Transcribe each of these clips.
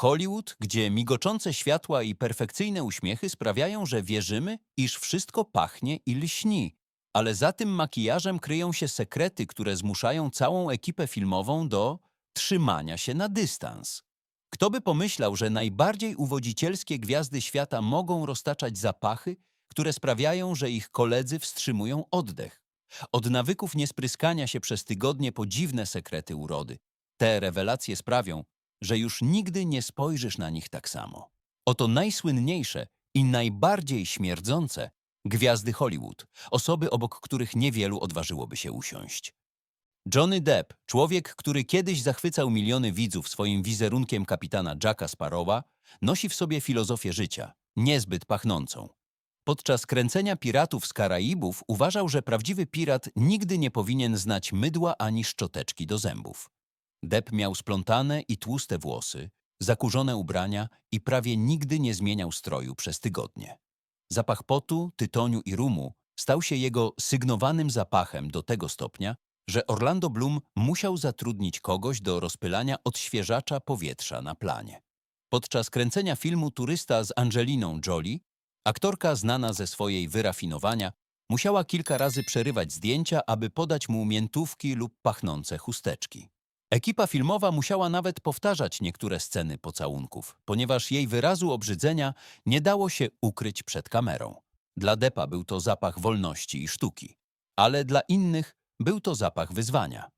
Hollywood, gdzie migoczące światła i perfekcyjne uśmiechy sprawiają, że wierzymy, iż wszystko pachnie i lśni. Ale za tym makijażem kryją się sekrety, które zmuszają całą ekipę filmową do trzymania się na dystans. Kto by pomyślał, że najbardziej uwodzicielskie gwiazdy świata mogą roztaczać zapachy, które sprawiają, że ich koledzy wstrzymują oddech. Od nawyków niespryskania się przez tygodnie po dziwne sekrety urody. Te rewelacje sprawią, że już nigdy nie spojrzysz na nich tak samo. Oto najsłynniejsze i najbardziej śmierdzące gwiazdy Hollywood, osoby obok których niewielu odważyłoby się usiąść. Johnny Depp, człowiek, który kiedyś zachwycał miliony widzów swoim wizerunkiem kapitana Jacka Sparrowa, nosi w sobie filozofię życia, niezbyt pachnącą. Podczas kręcenia Piratów z Karaibów uważał, że prawdziwy pirat nigdy nie powinien znać mydła ani szczoteczki do zębów. Depp miał splątane i tłuste włosy, zakurzone ubrania i prawie nigdy nie zmieniał stroju przez tygodnie. Zapach potu, tytoniu i rumu stał się jego sygnowanym zapachem do tego stopnia, że Orlando Bloom musiał zatrudnić kogoś do rozpylania odświeżacza powietrza na planie. Podczas kręcenia filmu Turysta z Angeliną Jolie, aktorka znana ze swojej wyrafinowania musiała kilka razy przerywać zdjęcia, aby podać mu miętówki lub pachnące chusteczki. Ekipa filmowa musiała nawet powtarzać niektóre sceny pocałunków, ponieważ jej wyrazu obrzydzenia nie dało się ukryć przed kamerą. Dla Depa był to zapach wolności i sztuki, ale dla innych był to zapach wyzwania.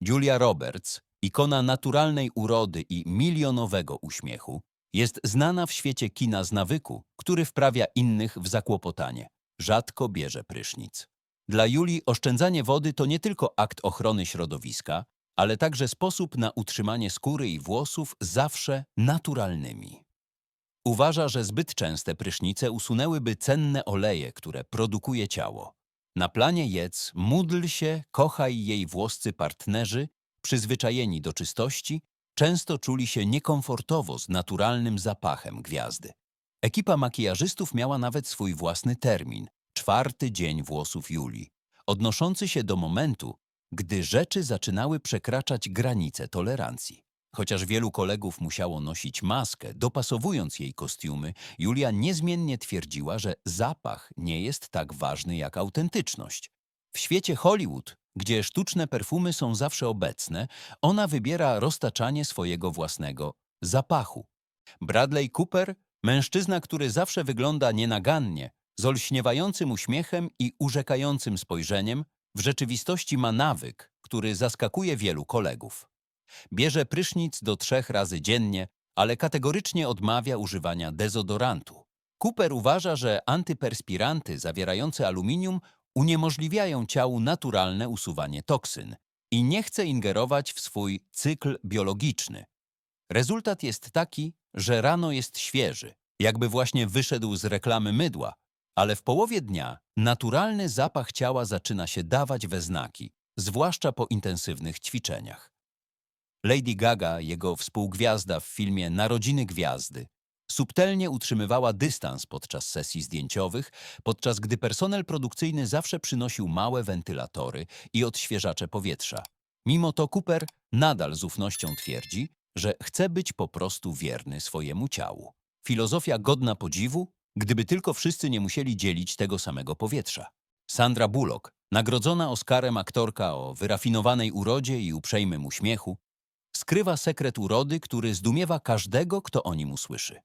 Julia Roberts, ikona naturalnej urody i milionowego uśmiechu, jest znana w świecie kina z nawyku, który wprawia innych w zakłopotanie. Rzadko bierze prysznic. Dla Julii oszczędzanie wody to nie tylko akt ochrony środowiska, ale także sposób na utrzymanie skóry i włosów zawsze naturalnymi. Uważa, że zbyt częste prysznice usunęłyby cenne oleje, które produkuje ciało. Na planie jedz, módl się, kochaj jej włoscy partnerzy, przyzwyczajeni do czystości, często czuli się niekomfortowo z naturalnym zapachem gwiazdy. Ekipa makijażystów miała nawet swój własny termin czwarty dzień włosów Julii, odnoszący się do momentu, gdy rzeczy zaczynały przekraczać granice tolerancji. Chociaż wielu kolegów musiało nosić maskę, dopasowując jej kostiumy, Julia niezmiennie twierdziła, że zapach nie jest tak ważny jak autentyczność. W świecie Hollywood, gdzie sztuczne perfumy są zawsze obecne, ona wybiera roztaczanie swojego własnego zapachu. Bradley Cooper, mężczyzna, który zawsze wygląda nienagannie, z olśniewającym uśmiechem i urzekającym spojrzeniem, w rzeczywistości ma nawyk, który zaskakuje wielu kolegów. Bierze prysznic do trzech razy dziennie, ale kategorycznie odmawia używania dezodorantu. Cooper uważa, że antyperspiranty zawierające aluminium uniemożliwiają ciału naturalne usuwanie toksyn i nie chce ingerować w swój cykl biologiczny. Rezultat jest taki, że rano jest świeży, jakby właśnie wyszedł z reklamy mydła, ale w połowie dnia naturalny zapach ciała zaczyna się dawać we znaki, zwłaszcza po intensywnych ćwiczeniach. Lady Gaga, jego współgwiazda w filmie Narodziny Gwiazdy, subtelnie utrzymywała dystans podczas sesji zdjęciowych, podczas gdy personel produkcyjny zawsze przynosił małe wentylatory i odświeżacze powietrza. Mimo to Cooper nadal z ufnością twierdzi, że chce być po prostu wierny swojemu ciału. Filozofia godna podziwu, gdyby tylko wszyscy nie musieli dzielić tego samego powietrza. Sandra Bullock, nagrodzona Oscarem aktorka o wyrafinowanej urodzie i uprzejmym uśmiechu, skrywa sekret urody, który zdumiewa każdego, kto o nim usłyszy.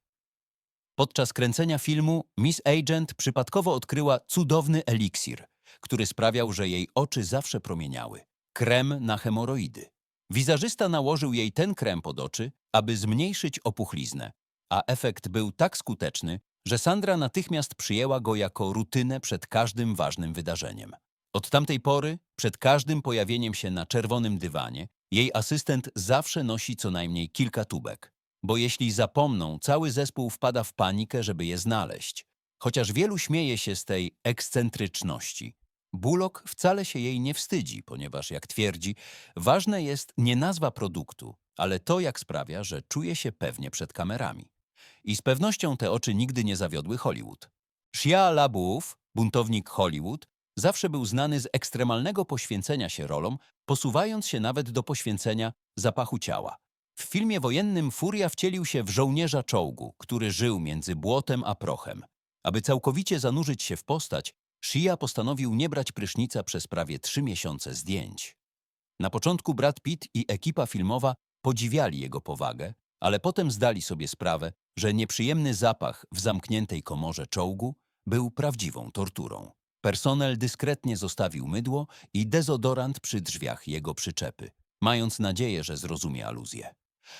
Podczas kręcenia filmu Miss Agent przypadkowo odkryła cudowny eliksir, który sprawiał, że jej oczy zawsze promieniały. Krem na hemoroidy. Wizerzysta nałożył jej ten krem pod oczy, aby zmniejszyć opuchliznę, a efekt był tak skuteczny, że Sandra natychmiast przyjęła go jako rutynę przed każdym ważnym wydarzeniem. Od tamtej pory, przed każdym pojawieniem się na czerwonym dywanie, jej asystent zawsze nosi co najmniej kilka tubek, bo jeśli zapomną, cały zespół wpada w panikę, żeby je znaleźć. Chociaż wielu śmieje się z tej ekscentryczności, Bullock wcale się jej nie wstydzi, ponieważ, jak twierdzi, ważne jest nie nazwa produktu, ale to, jak sprawia, że czuje się pewnie przed kamerami. I z pewnością te oczy nigdy nie zawiodły Hollywood. Shia LaBeouf, buntownik Hollywood, zawsze był znany z ekstremalnego poświęcenia się rolom, posuwając się nawet do poświęcenia zapachu ciała. W filmie wojennym Furia wcielił się w żołnierza czołgu, który żył między błotem a prochem. Aby całkowicie zanurzyć się w postać, Shia postanowił nie brać prysznica przez prawie trzy miesiące zdjęć. Na początku Brad Pitt i ekipa filmowa podziwiali jego powagę, ale potem zdali sobie sprawę, że nieprzyjemny zapach w zamkniętej komorze czołgu był prawdziwą torturą. Personel dyskretnie zostawił mydło i dezodorant przy drzwiach jego przyczepy, mając nadzieję, że zrozumie aluzję.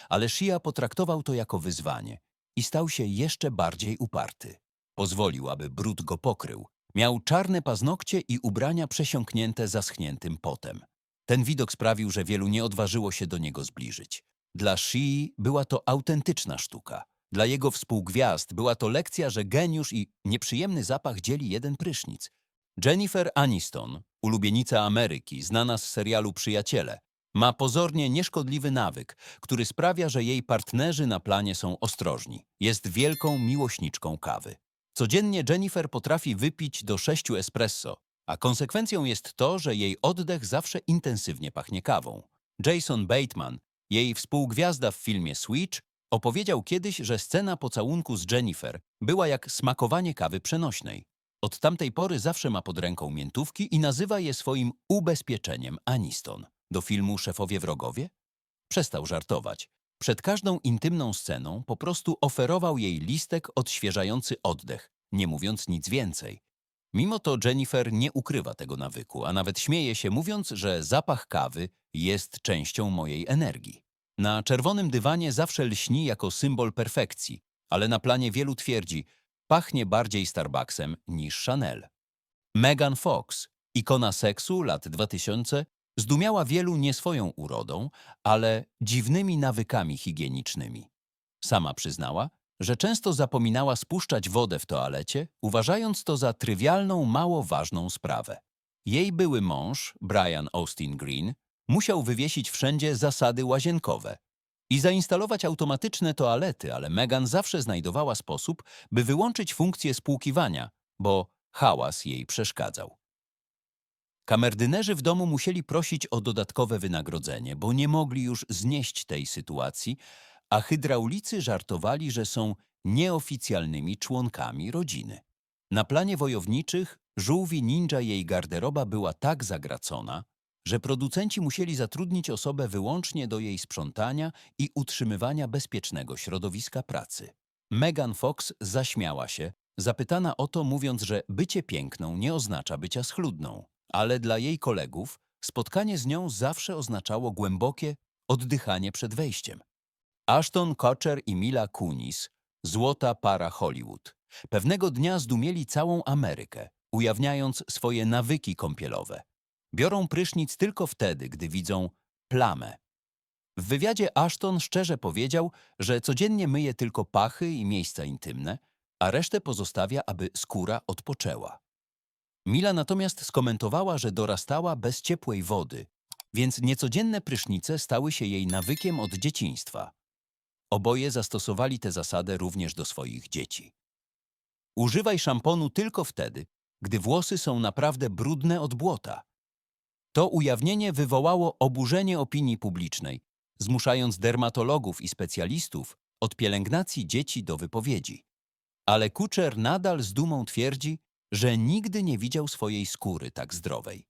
Ale Shia potraktował to jako wyzwanie i stał się jeszcze bardziej uparty. Pozwolił, aby brud go pokrył. Miał czarne paznokcie i ubrania przesiąknięte zaschniętym potem. Ten widok sprawił, że wielu nie odważyło się do niego zbliżyć. Dla Shii była to autentyczna sztuka. Dla jego współgwiazd była to lekcja, że geniusz i nieprzyjemny zapach dzieli jeden prysznic. Jennifer Aniston, ulubienica Ameryki, znana z serialu Przyjaciele, ma pozornie nieszkodliwy nawyk, który sprawia, że jej partnerzy na planie są ostrożni. Jest wielką miłośniczką kawy. Codziennie Jennifer potrafi wypić do sześciu espresso, a konsekwencją jest to, że jej oddech zawsze intensywnie pachnie kawą. Jason Bateman, jej współgwiazda w filmie Switch, opowiedział kiedyś, że scena pocałunku z Jennifer była jak smakowanie kawy przenośnej. Od tamtej pory zawsze ma pod ręką miętówki i nazywa je swoim ubezpieczeniem Aniston. Do filmu Szefowie Wrogowie? Przestał żartować. Przed każdą intymną sceną po prostu oferował jej listek odświeżający oddech, nie mówiąc nic więcej. Mimo to Jennifer nie ukrywa tego nawyku, a nawet śmieje się, mówiąc, że zapach kawy jest częścią mojej energii. Na czerwonym dywanie zawsze lśni jako symbol perfekcji, ale na planie wielu twierdzi, pachnie bardziej Starbucksem niż Chanel. Megan Fox, ikona seksu lat 2000, zdumiała wielu nie swoją urodą, ale dziwnymi nawykami higienicznymi. Sama przyznała, że często zapominała spuszczać wodę w toalecie, uważając to za trywialną, mało ważną sprawę. Jej były mąż, Brian Austin Green, musiał wywiesić wszędzie zasady łazienkowe i zainstalować automatyczne toalety, ale Megan zawsze znajdowała sposób, by wyłączyć funkcję spłukiwania, bo hałas jej przeszkadzał. Kamerdynerzy w domu musieli prosić o dodatkowe wynagrodzenie, bo nie mogli już znieść tej sytuacji, a hydraulicy żartowali, że są nieoficjalnymi członkami rodziny. Na planie wojowniczych żółwi ninja jej garderoba była tak zagracona, że producenci musieli zatrudnić osobę wyłącznie do jej sprzątania i utrzymywania bezpiecznego środowiska pracy. Megan Fox zaśmiała się, zapytana o to mówiąc, że bycie piękną nie oznacza bycia schludną, ale dla jej kolegów spotkanie z nią zawsze oznaczało głębokie oddychanie przed wejściem. Ashton Kutcher i Mila Kunis, złota para Hollywood, pewnego dnia zdumieli całą Amerykę, ujawniając swoje nawyki kąpielowe. Biorą prysznic tylko wtedy, gdy widzą plamę. W wywiadzie Ashton szczerze powiedział, że codziennie myje tylko pachy i miejsca intymne, a resztę pozostawia, aby skóra odpoczęła. Mila natomiast skomentowała, że dorastała bez ciepłej wody, więc niecodzienne prysznice stały się jej nawykiem od dzieciństwa. Oboje zastosowali tę zasadę również do swoich dzieci. Używaj szamponu tylko wtedy, gdy włosy są naprawdę brudne od błota. To ujawnienie wywołało oburzenie opinii publicznej, zmuszając dermatologów i specjalistów od pielęgnacji dzieci do wypowiedzi. Ale Kuczer nadal z dumą twierdzi, że nigdy nie widział swojej skóry tak zdrowej.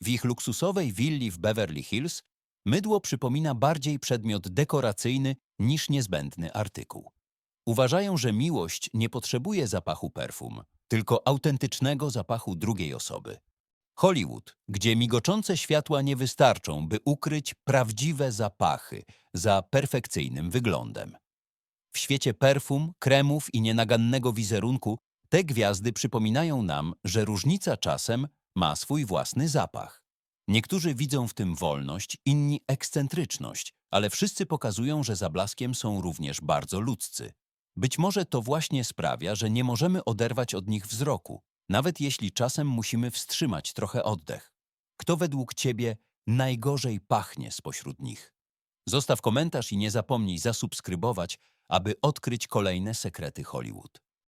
W ich luksusowej willi w Beverly Hills mydło przypomina bardziej przedmiot dekoracyjny niż niezbędny artykuł. Uważają, że miłość nie potrzebuje zapachu perfum, tylko autentycznego zapachu drugiej osoby. Hollywood, gdzie migoczące światła nie wystarczą, by ukryć prawdziwe zapachy za perfekcyjnym wyglądem. W świecie perfum, kremów i nienagannego wizerunku te gwiazdy przypominają nam, że różnica czasem ma swój własny zapach. Niektórzy widzą w tym wolność, inni ekscentryczność, ale wszyscy pokazują, że za blaskiem są również bardzo ludzcy. Być może to właśnie sprawia, że nie możemy oderwać od nich wzroku, nawet jeśli czasem musimy wstrzymać trochę oddech. Kto według Ciebie najgorzej pachnie spośród nich? Zostaw komentarz i nie zapomnij zasubskrybować, aby odkryć kolejne sekrety Hollywood.